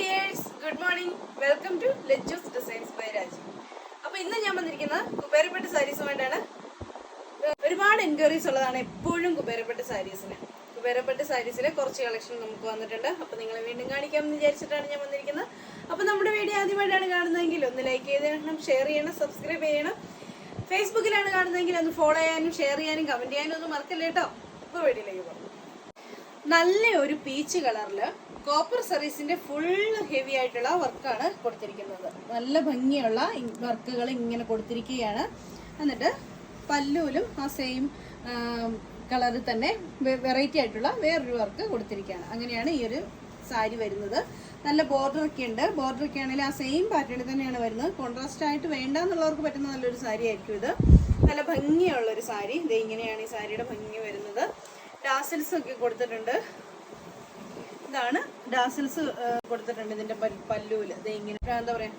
Dears good morning welcome to Lajju's designs by Raj അപ്പോൾ ഇന്ന് ഞാൻ വന്നിരിക്കുന്നത് കുബേരപ്പെട്ട് സാരീസുമായിട്ടാണ്. ഒരുപാട് എൻക്വയറീസ് ഉള്ളതാണ് എപ്പോഴും കുബേരപ്പെട്ട് സാരീസിന്. കുബേരപ്പെട്ട് സാരീസിലെ കുറച്ച് കളക്ഷൻ നമുക്ക് വന്നിട്ടുണ്ട്. അപ്പോൾ നിങ്ങളെ വീണ്ടും കാണിക്കാമെന്ന് വിചാരിച്ചിട്ടാണ് ഞാൻ വന്നിരിക്കുന്നത്. അപ്പോൾ നമ്മുടെ വീഡിയോ ആദ്യമായിട്ടാണ് കാണുന്നതെങ്കിൽ ഒന്ന് ലൈക്ക് ചെയ്തേക്കണം ഷെയർ ചെയ്യണം സബ്സ്ക്രൈബ് ചെയ്യണം. ഫേസ്ബുക്കിലാണ് കാണുന്നതെങ്കിൽ ഒന്ന് ഫോളോ ചെയ്യാനും ഷെയർ ചെയ്യാനും കമന്റ് ചെയ്യാനും ഒന്നും മറക്കല്ലേ കേട്ടോ? അപ്പൊ വീഡിയോയിലേക്ക് പോകാം. നല്ല ഒരു പീച്ച് കളറിൽ കോപ്പർ സർവീസിന്റെ ഫുൾ ഹെവി ആയിട്ടുള്ള വർക്കാണ് കൊടുത്തിരിക്കുന്നത്. നല്ല ഭംഗിയുള്ള വർക്കുകൾ ഇങ്ങനെ കൊടുത്തിരിക്കുകയാണ്. എന്നിട്ട് പല്ലൂലും ആ സെയിം കളറിൽ തന്നെ വെറൈറ്റി ആയിട്ടുള്ള വേറൊരു വർക്ക് കൊടുത്തിരിക്കുകയാണ്. അങ്ങനെയാണ് ഈ ഒരു സാരി വരുന്നത്. നല്ല ബോർഡർ ഒക്കെ ഉണ്ട്. ബോർഡർ ഒക്കെ ആണെങ്കിൽ ആ സെയിം പാറ്റേണിൽ തന്നെയാണ് വരുന്നത്. കോൺട്രാസ്റ്റ് ആയിട്ട് വേണ്ട എന്നുള്ളവർക്ക് പറ്റുന്ന നല്ലൊരു സാരി ആയിരിക്കും ഇത്. നല്ല ഭംഗിയുള്ള ഒരു സാരി. ഇത് ഇങ്ങനെയാണ് ഈ സാരിയുടെ ഭംഗി വരുന്നത്. ഡാസിൽസ് ഒക്കെ കൊടുത്തിട്ടുണ്ട്. ഇതാണ് ഡാസിൽസ് കൊടുത്തിട്ടുണ്ട് ഇതിന്റെ പല്ലൂൽ. ഇത് ഇങ്ങനെ എന്താ പറയാ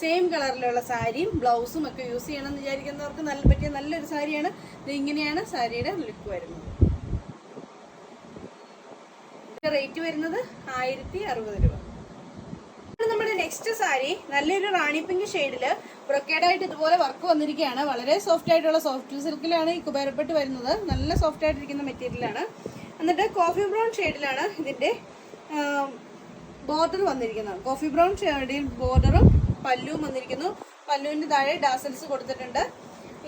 സെയിം കളറിലുള്ള സാരിയും ബ്ലൗസും ഒക്കെ യൂസ് ചെയ്യണം എന്ന് വിചാരിക്കുന്നവർക്ക് നല്ല പറ്റിയ നല്ലൊരു സാരിയാണ്. ഇത് ഇങ്ങനെയാണ് സാരിയുടെ ലുക്ക് വരുന്നത്. റേറ്റ് വരുന്നത് ആയിരത്തി അറുപത് രൂപ. നെക്സ്റ്റ് സാരി നല്ലൊരു റാണി പിങ്ക് ഷെയ്ഡിൽ ബ്രൊക്കേഡായിട്ട് ഇതുപോലെ വർക്ക് വന്നിരിക്കുകയാണ്. വളരെ സോഫ്റ്റ് ആയിട്ടുള്ള സോഫ്റ്റ് സിൽക്കിലാണ് ഈ കുബേരപ്പെട്ട് വരുന്നത്. നല്ല സോഫ്റ്റ് ആയിട്ടിരിക്കുന്ന മെറ്റീരിയലാണ്. എന്നിട്ട് കോഫി ബ്രൗൺ ഷെയ്ഡിലാണ് ഇതിന്റെ ബോർഡർ വന്നിരിക്കുന്നത്. കോഫി ബ്രൗൺ ഷെയ്ഡിൽ ബോർഡറും പല്ലുവും വന്നിരിക്കുന്നു. പല്ലുവിന്റെ താഴെ ഡാസൽസ് കൊടുത്തിട്ടുണ്ട്.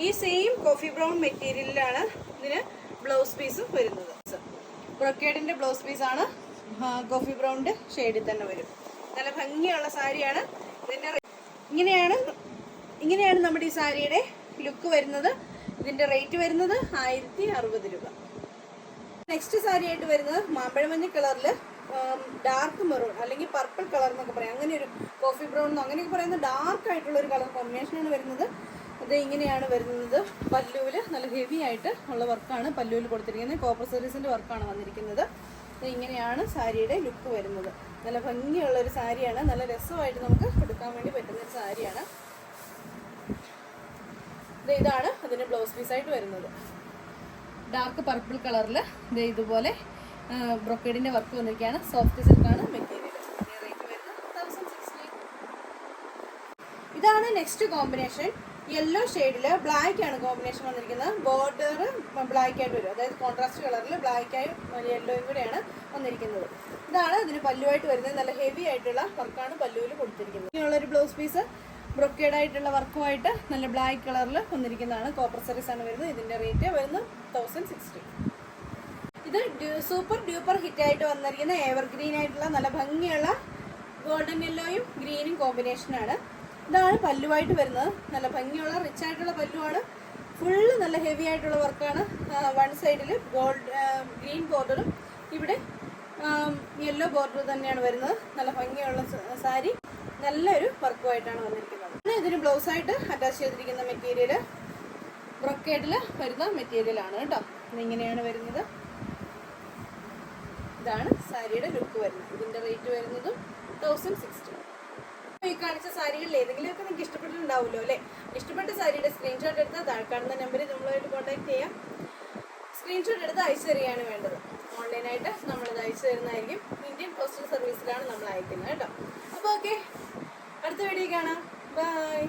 ഈ സെയിം കോഫി ബ്രൗൺ മെറ്റീരിയലിലാണ് ഇതിന് ബ്ലൗസ് പീസും വരുന്നത്. ബ്രൊക്കേഡിന്റെ ബ്ലൗസ് പീസാണ് കോഫി ബ്രൗണിന്റെ ഷെയ്ഡിൽ തന്നെ വരും. നല്ല ഭംഗിയുള്ള സാരിയാണ് ഇതിന്റെ ഇങ്ങനെയാണ് ഇങ്ങനെയാണ് നമ്മുടെ ഈ സാരിയുടെ ലുക്ക് വരുന്നത്. ഇതിന്റെ റേറ്റ് വരുന്നത് ആയിരത്തി അറുപത് രൂപ. നെക്സ്റ്റ് സാരി ആയിട്ട് വരുന്നത് മാമ്പഴമഞ്ഞ കളറിൽ ഡാർക്ക് മെറൂൺ അല്ലെങ്കിൽ പർപ്പിൾ കളർ എന്നൊക്കെ പറയാം. അങ്ങനെ ഒരു കോഫി ബ്രൗൺ എന്നോ അങ്ങനെയൊക്കെ പറയുന്ന ഡാർക്ക് ആയിട്ടുള്ള ഒരു കളർ കോമ്പിനേഷനാണ് വരുന്നത്. ഇത് ഇങ്ങനെയാണ് വരുന്നത്. പല്ലുവിൽ നല്ല ഹെവി ആയിട്ട് ഉള്ള വർക്കാണ് പല്ലുവിൽ കൊടുത്തിരിക്കുന്നത്. കോപ്പർ സീരീസിന്റെ വർക്കാണ് വന്നിരിക്കുന്നത്. ഇങ്ങനെയാണ് സാരിയുടെ ലുക്ക് വരുന്നത്. നല്ല ഭംഗിയുള്ള ഒരു സാരിയാണ്. നല്ല രസമായിട്ട് നമുക്ക് കൊടുക്കാൻ വേണ്ടി പറ്റുന്ന ഒരു സാരിയാണ്. ഇതാണ് അതിന്റെ ബ്ലൗസ് പീസ് ആയിട്ട് വരുന്നത്. ഡാർക്ക് പർപ്പിൾ കളറിൽ ഇത് ഇതുപോലെ ബ്രോക്കേഡിന്റെ വർക്ക് വന്നിരിക്കുകയാണ്. സോഫ്റ്റ് സിൽക്കാണ് മെറ്റീരിയൽ ഇതാണ് നെക്സ്റ്റ് കോമ്പിനേഷൻ യെല്ലോ ഷെയ്ഡിൽ ബ്ലാക്ക് ആണ് കോമ്പിനേഷൻ വന്നിരിക്കുന്നത്. ബോർഡർ ബ്ലാക്ക് ആയിട്ട് വരും. അതായത് കോൺട്രാസ്റ്റ് കളറിൽ ബ്ലാക്ക് ആയും യെല്ലോയും കൂടെയാണ് വന്നിരിക്കുന്നത്. ഇതാണ് ഇതിന് പല്ലുവായിട്ട് വരുന്നത്. നല്ല ഹെവി ആയിട്ടുള്ള വർക്കാണ് പല്ലുവിൽ കൊടുത്തിരിക്കുന്നത്. ഇങ്ങനെയുള്ളൊരു ബ്ലൗസ് പീസ് ബ്രൊക്കേഡ് ആയിട്ടുള്ള വർക്കുമായിട്ട് നല്ല ബ്ലാക്ക് കളറിൽ വന്നിരിക്കുന്നതാണ്. കോപ്പർ സെറീസ് ആണ് വരുന്നത്. ഇതിന്റെ റേറ്റ് വരുന്നത് തൗസൻഡ് സിക്സ്റ്റി ഇത് സൂപ്പർ ഡ്യൂപ്പർ ഹിറ്റ് ആയിട്ട് വന്നിരിക്കുന്ന എവർ ഗ്രീൻ ആയിട്ടുള്ള നല്ല ഭംഗിയുള്ള ഗോൾഡൻ യെല്ലോയും ഗ്രീനും കോമ്പിനേഷനാണ് ഇതാണ് പല്ലുവായിട്ട് വരുന്നത്. നല്ല ഭംഗിയുള്ള റിച്ച് ആയിട്ടുള്ള പല്ലുവാണ് ഫുള്ള് നല്ല ഹെവി ആയിട്ടുള്ള വർക്കാണ് വൺ സൈഡിൽ ഗോൾഡ് ഗ്രീൻ ബോർഡറും ഇവിടെ യെല്ലോ ബോർഡർ തന്നെയാണ് വരുന്നത്. നല്ല ഭംഗിയുള്ള സാരി. നല്ലൊരു വർക്കുമായിട്ടാണ് വന്നിരിക്കുന്നത്. പിന്നെ ഇതിന് ബ്ലൗസ് ആയിട്ട് അറ്റാച്ച് ചെയ്തിരിക്കുന്ന മെറ്റീരിയൽ ബ്രൊക്കേഡിൽ വരുന്ന മെറ്റീരിയലാണ് കേട്ടോ. ഇങ്ങനെയാണ് വരുന്നത്. ഇതാണ് സാരിയുടെ ലുക്ക് വരുന്നത്. ഇതിന്റെ റേറ്റ് വരുന്നതും തൗസൻഡ് സിക്സ്റ്റി ഈ കാണിച്ച സാരികളിൽ ഏതെങ്കിലുമൊക്കെ നിങ്ങൾക്ക് ഇഷ്ടപ്പെട്ടിട്ടുണ്ടാവുമല്ലോ അല്ലേ? ഇഷ്ടപ്പെട്ട സാരിയുടെ സ്ക്രീൻഷോട്ട് എടുത്ത് താഴെ കാണുന്ന നമ്പറിൽ നമ്മളായിട്ട് കോൺടാക്ട് ചെയ്യാം. സ്ക്രീൻഷോട്ട് എടുത്ത് അയച്ചു തരികയാണ് വേണ്ടത്. ഓൺലൈനായിട്ട് നമ്മളിത് അയച്ചു തരുന്നതായിരിക്കും. ഇന്ത്യൻ പോസ്റ്റൽ സർവീസിലാണ് നമ്മൾ അയക്കുന്നത് കേട്ടോ. അപ്പോൾ ഓക്കെ അടുത്ത വീഡിയോ കാണാം. ബൈ